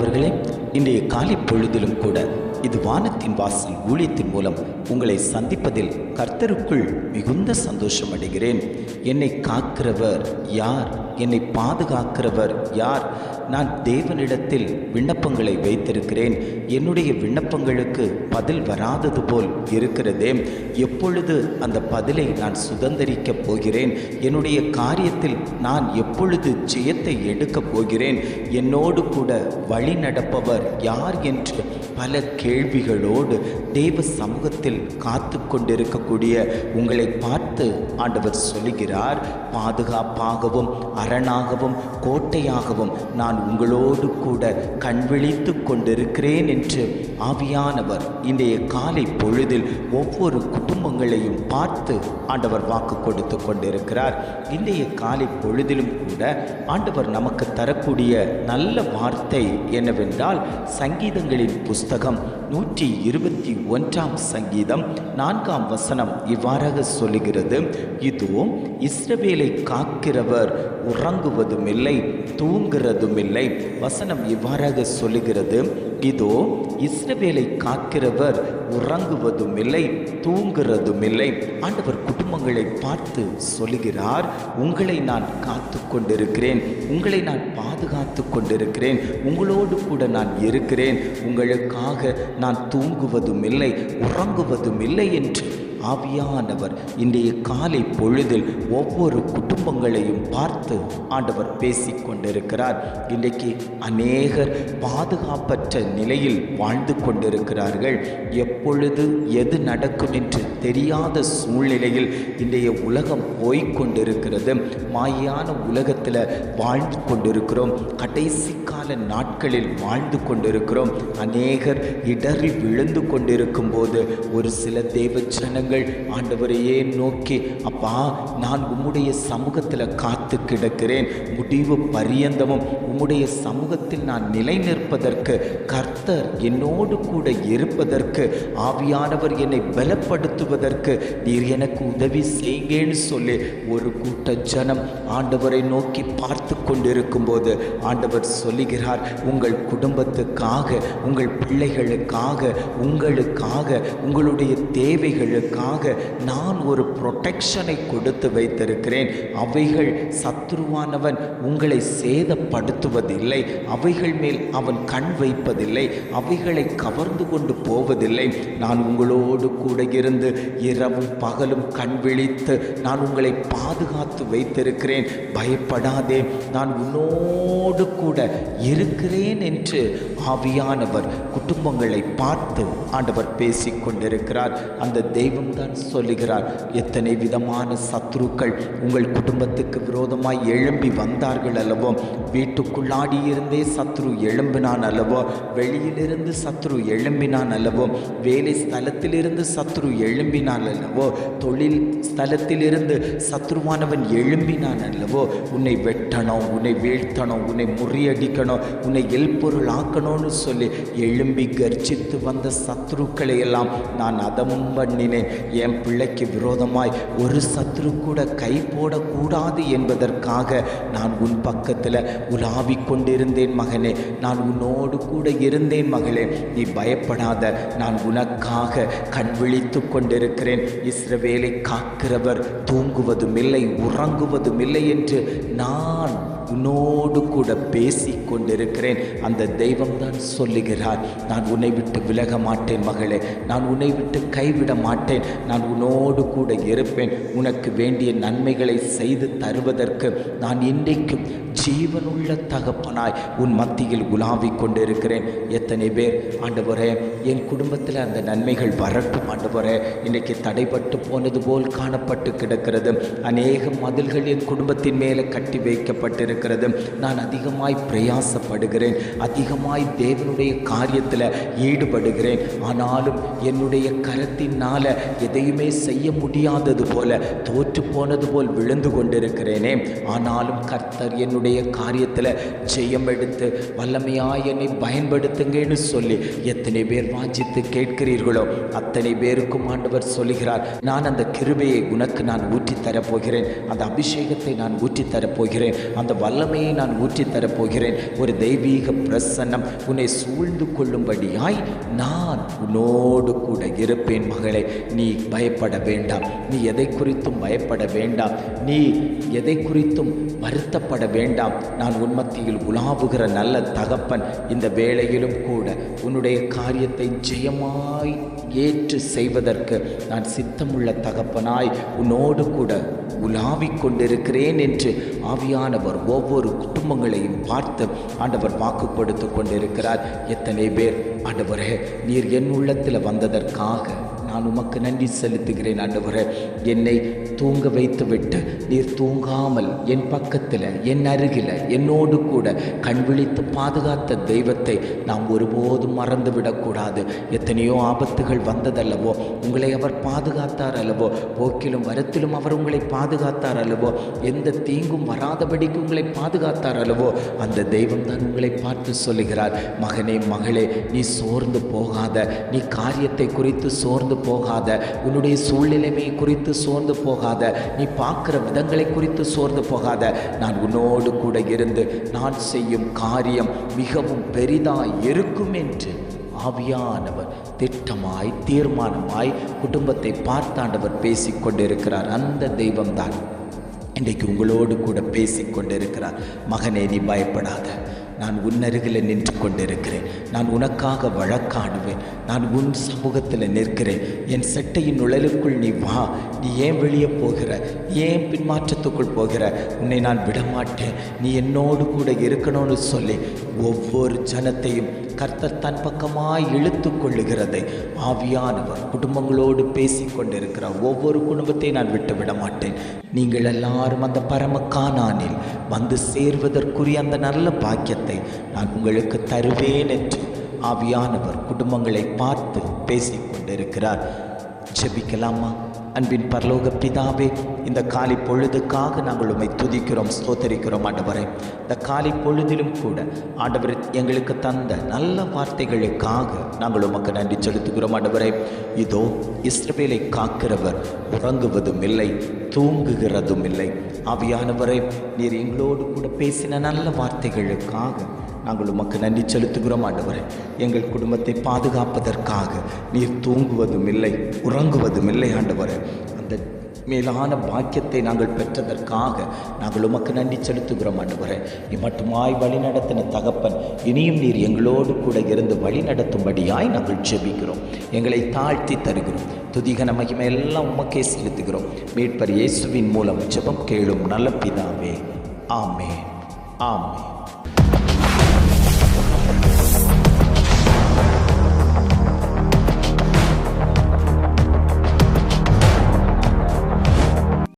அவர்களே இன்றைய காலை பொழுதிலும் கூட இது வானத்தின் வாசல் ஊழியத்தின் மூலம் உங்களை சந்திப்பதில் கர்த்தருக்குள் மிகுந்த சந்தோஷம் அடைகிறேன். என்னை காக்கிறவர் யார்? என்னை பாதுகாக்கிறவர் யார்? நான் தேவனிடத்தில் விண்ணப்பங்களை வைத்திருக்கிறேன். என்னுடைய விண்ணப்பங்களுக்கு பதில் வராதது போல் இருக்கிறதே. எப்பொழுது அந்த பதிலை நான் சுதந்திரிக்கப் போகிறேன்? என்னுடைய காரியத்தில் நான் எப்பொழுது ஜெயத்தை எடுக்கப் போகிறேன்? என்னோடு கூட வழி நடப்பவர் யார் என்று பல கேள்விகளோடு தேவ சமூகத்தில் காத்து கொண்டிருக்கக்கூடிய உங்களை பார்த்து ஆண்டவர் சொல்லுகிறார் பாதுகாப்பாகவும் அரணாகவும் கோட்டையாகவும் நான் உங்களோடு கூட கண்விழித்து கொண்டிருக்கிறேன் என்று ஆவியானவர் இன்றைய காலை பொழுதில் ஒவ்வொரு குடும்பங்களையும் பார்த்து ஆண்டவர் வாக்கு கொடுத்து கொண்டிருக்கிறார். இன்றைய காலை பொழுதிலும் கூட ஆண்டவர் நமக்கு தரக்கூடிய நல்ல வார்த்தை என்னவென்றால் சங்கீதங்களின் புஸ்தகம் நூற்றி இருபத்தி ஒன்றாம் சங்கீதம் நான்காம் வசனம் இவ்வாறாக சொல்லுகிறது. இதோ இஸ்ரவேலை காக்கிறவர் உறங்குவதும் இல்லை தூங்குறதும் இல்லை வசனம் இவ்வாறாக சொல்லுகிறது. இதோ இஸ்ரவேலை காக்கிறவர் உறங்குவதும் இல்லை தூங்குறதும் இல்லை ஆண்டவர் குடும்பங்களை பார்த்து சொல்லுகிறார் உங்களை நான் காத்து கொண்டிருக்கிறேன் உங்களை நான் பாதுகாத்து கொண்டிருக்கிறேன் உங்களோடு கூட நான் இருக்கிறேன் உங்களுக்காக நான் தூங்குவதும் இல்லை உறங்குவதும் இல்லை என்று ஆவியானவர் இன்றைய காலை பொழுதில் ஒவ்வொரு குடும்பங்களையும் பார்த்து ஆண்டவர் பேசிக் கொண்டிருக்கிறார் இன்றைக்கு அநேகர் பாதுகாப்பற்ற நிலையில் வாழ்ந்து கொண்டிருக்கிறார்கள். எப்பொழுது எது நடக்கும் என்று தெரியாத சூழ்நிலையில் இன்றைய உலகம் போய்கொண்டிருக்கிறது மாயான உலகத்தில் வாழ்ந்து கொண்டிருக்கிறோம். கடைசி கால நாட்களில் வாழ்ந்து கொண்டிருக்கிறோம். அநேகர் இடறி விழுந்து கொண்டிருக்கும் போது ஒரு சில தேவ ஜனங்கள் ஆண்டவரையே நோக்கி அப்பா நான் உம்முடைய சமூகத்தில் காத்து கிடக்கிறேன். முடிவு பரியந்தமும் உம்முடைய சமூகத்தில் நான் நிலை நிற்பதற்கு கர்த்தர் என்னோடு கூட இருப்பதற்கு ஆவியானவர் என்னை பலப்படுத்துவதற்கு நீர் எனக்கு உதவி செய்யுங்கன்னு சொல்லி ஒரு கூட்ட ஜனம் ஆண்டவரை நோக்கி பார்த்து கொண்டிருக்கும் போது ஆண்டவர் சொல்லுகிறார் உங்கள் குடும்பத்துக்காக உங்கள் பிள்ளைகளுக்காக உங்களுக்காக உங்களுடைய தேவைகளுக்காக நான் ஒரு ப்ரொடெக்ஷனை கொடுத்து வைத்திருக்கிறேன். அவைகள் சத்ருவானவன் உங்களை சேதப்படுத்துவதில்லை. அவைகள் மேல் அவன் கண் வைப்பதில்லை. அவைகளை கவர்ந்து கொண்டு போவதில்லை. நான் உங்களோடு கூட இருந்து இரவும் பகலும் கண் விழித்து நான் உங்களை பாதுகாத்து வைத்திருக்கிறேன். பயப்படாதே நான் உன்னோடு கூட இருக்கிறேன் என்று ஆவியானவர் குடும்பங்களை பார்த்து ஆண்டவர் பேசிக் கொண்டிருக்கிறார் அந்த தெய்வம் தான் சொல்லுகிறார் எத்தனை விதமான சத்ருக்கள் உங்கள் குடும்பத்துக்கு விரோதமாய் எழும்பி வந்தார்கள் அல்லவோ வீட்டுக்குள்ளாடி இருந்தே சத்ரு எழும்பினான் அல்லவோ வெளியிலிருந்து சத்ரு எழும்பினான் அல்லவோ வேலை ஸ்தலத்திலிருந்து சத்ரு எழும்பினான் அல்லவோ தொழில் ஸ்தலத்திலிருந்து சத்ருவானவன் எழும்பினான் அல்லவோ உன்னை வெட்டணும் உன்னை வீழ்த்தணும் உன்னை முறியடிக்கணும் உன்னை எல்பொருள் ஆக்கணும்னு சொல்லி எழும்பி கர்ஜித்து வந்த சத்ருக்களை எல்லாம் நான் அதமும் பண்ணினேன். என் பிள்ளைக்கு விரோதமாய் ஒரு சத்ரு கூட கை போடக்கூடாது என்பதற்காக நான் உன் பக்கத்தில் உலாவிக் கொண்டிருந்தேன் மகனே. நான் உன்னோடு கூட இருந்தேன் மகளே. நீ பயப்படாத நான் உனக்காக கண் விழித்து கொண்டிருக்கிறேன். இஸ்ரவேலை காக்கிறவர் தூங்குவதும் இல்லை உறங்குவதும் இல்லை என்று நான் உன்னோடு கூட பேசி கொண்டிருக்கிறேன். அந்த தெய்வம் தான் சொல்லுகிறார் நான் உன்னை விட்டு விலக மாட்டேன் மகளே நான் உன்னை விட்டு கைவிட மாட்டேன். நான் உன்னோடு கூட இருப்பேன். உனக்கு வேண்டிய நன்மைகளை செய்து தருவதற்கு நான் இன்றைக்கும் ஜீவனுள்ள தகப்பனாய் உன் மத்தியில் உலாவிக் கொண்டிருக்கிறேன். எத்தனை பேர் ஆண்டவரே என் குடும்பத்தில் அந்த நன்மைகள் வரட்டும் ஆண்டவரே. இன்றைக்கு தடைப்பட்டு போனது போல் காணப்பட்டு கிடக்கிறது. அநேக மதில்கள் என் குடும்பத்தின் மேலே கட்டி வைக்கப்பட்டிருக்கிறது நான் அதிகமாய் பிரயாசப்படுகிறேன். அதிகமாய் தேவனுடைய காரியத்தில் ஈடுபடுகிறேன். ஆனாலும் என்னுடைய கரத்தினால் எதையுமே செய்ய முடியாதது போல தோற்று போனது போல் விழுந்து கொண்டிருக்கிறேனே. ஆனாலும் கர்த்தர் என்னுடைய காரியத்தில் ஜெயம் எடுத்து வல்லமையாய் என்னை பயன்படுத்துங்கன்னு சொல்லி எத்தனை பேர் வாஞ்சித்து கேட்கிறீர்களோ அத்தனை பேருக்கும் ஆண்டவர் சொல்லுகிறார் நான் அந்த கிருபையை உனக்கு நான் ஊற்றி தரப்போகிறேன் அந்த அபிஷேகத்தை நான் ஊற்றி தரப்போகிறேன் அந்த வல்லமையை நான் ஊற்றி தரப்போகிறேன். ஒரு தெய்வீக பிரசன்னம் உன்னை சூழ்ந்து கொள்ளும்படியாய் நான் உன்னோடு கூட இருப்பேன் மகளே. நீ பயப்பட வேண்டாம். நீ எதை குறித்தும் பயப்பட வேண்டாம். நீ எதை குறித்தும் வருத்தப்பட வேண்டாம். நான் உன்மத்தியில் உலாவுகிற நல்ல தகப்பன். இந்த வேளையிலும் கூட உன்னுடைய காரியத்தை ஜெயமாய் ஏற்று செய்வதற்கு நான் சித்தமுள்ள தகப்பனாய் உன்னோடு கூட உலாவிக் கொண்டிருக்கிறேன் என்று ஆவியானவர் ஓ ஒவ்வொரு குடும்பங்களையும் பார்த்து ஆண்டவர் வாக்கு கொடுத்து கொண்டிருக்கிறார். எத்தனை பேர்? ஆண்டவரே நீர் என் உள்ளத்தில் வந்ததற்காக நான் உமக்கு நன்றி செலுத்துகிறேன் ஆண்டவரே. என்னை தூங்க வைத்துவிட்டு நீர் தூங்காமல் என் பக்கத்தில் என் அருகில் என்னோடு கூட கண் விழித்து பாதுகாத்த தெய்வத்தை நாம் ஒருபோதும் மறந்துவிடக்கூடாது. எத்தனையோ ஆபத்துகள் வந்ததல்லவோ உங்களை அவர் பாதுகாத்தார் அல்லவோ போக்கிலும் வரத்திலும் அவர் உங்களை பாதுகாத்தார் அல்லவோ எந்த தீங்கும் வராதபடிக்கு உங்களை பாதுகாத்தார் அல்லவோ அந்த தெய்வம் தான் உங்களை பார்த்து சொல்லுகிறார். மகனே மகளே நீ சோர்ந்து போகாத நீ காரியத்தை குறித்து சோர்ந்து போகாத உன்னுடைய சூழ்நிலைமை குறித்து சோர்ந்து போகாத நீ பார்க்குற விதங்களை குறித்து சோர்ந்து போகாத. நான் உன்னோடு கூட இருந்து நான் செய்யும் காரியம் மிகவும் பெரிதாய் இருக்கும் என்று ஆவியானவர் திட்டமாய் தீர்மானமாய் குடும்பத்தை பார்த்தாண்டவர் பேசி கொண்டிருக்கிறார். அந்த தெய்வம்தான் இன்றைக்கு உங்களோடு கூட பேசி கொண்டிருக்கிறார். மகனே நீ பயப்படாத. நான் உன்னருகில் நின்று கொண்டிருக்கிறேன். நான் உனக்காக வழக்காடுவேன். நான் உன் சமூகத்தில் நிற்கிறேன். என் செட்டையின் நுழலுக்குள் நீ வா. நீ ஏன் வெளியே போகிற? நீ ஏன் பின்மாற்றத்துக்குள் போகிற? உன்னை நான் விடமாட்டேன். நீ என்னோடு கூட இருக்கணும்னு சொல்லி ஒவ்வொரு ஜனத்தையும் கர்த்தர் தன் பக்கமாய் இழுத்து கொள்ளுகிறதை ஆவியானவர் குடும்பங்களோடு பேசி கொண்டிருக்கிற ஒவ்வொரு குடும்பத்தையும் நான் விட்டு விட மாட்டேன். நீங்கள் எல்லாரும் அந்த பரமக்கானானில் வந்து சேர்வதற்குரிய அந்த நல்ல பாக்கியத்தை நான் உங்களுக்கு தருவேன் என்று ஆவியானவர் குடும்பங்களை பார்த்து பேசிக் கொண்டிருக்கிறார். ஜெபிக்கலாமா? அன்பின் பரலோக பிதாவே இந்த காலை பொழுதுக்காக நாங்கள் உம்மை துதிக்கிறோம் ஸ்தோத்தரிக்கிறோம் ஆண்டவரை. இந்த காலை பொழுதிலும் கூட ஆண்டவர் எங்களுக்கு தந்த நல்ல வார்த்தைகளுக்காக நாங்கள் உமக்கு நன்றி செலுத்துகிறோம் ஆண்டவரை. இதோ இஸ்ரவேலை காக்கிறவர் உறங்குவதும் இல்லை தூங்குகிறதும் இல்லை. ஆவியானவரை நீர் எங்களோடு கூட பேசின நல்ல வார்த்தைகளுக்காக நாங்கள் உமக்கு நன்றி செலுத்துகிறோம் ஆண்டவரே. எங்கள் குடும்பத்தை பாதுகாப்பதற்காக நீர் தூங்குவதும் இல்லை உறங்குவதும் இல்லை ஆண்டவரே. அந்த மேலான பாக்கியத்தை நாங்கள் பெற்றதற்காக நாங்கள் உமக்கு நன்றி செலுத்துகிறோம் ஆண்டவரே. இம்மட்டுமாய் வழி நடத்தின தகப்பன் இனியும் நீர் எங்களோடு கூட இருந்து வழி நடத்தும்படியாய் நாங்கள் ஜெபிக்கிறோம். எங்களை தாழ்த்தி தருகிறோம். துதிகன மகிமை எல்லாம் உமக்கே செலுத்துகிறோம். மீட்பர் இயேசுவின் மூலம் ஜெபம் கேளும் நல்ல பிதாவே. ஆமே ஆமே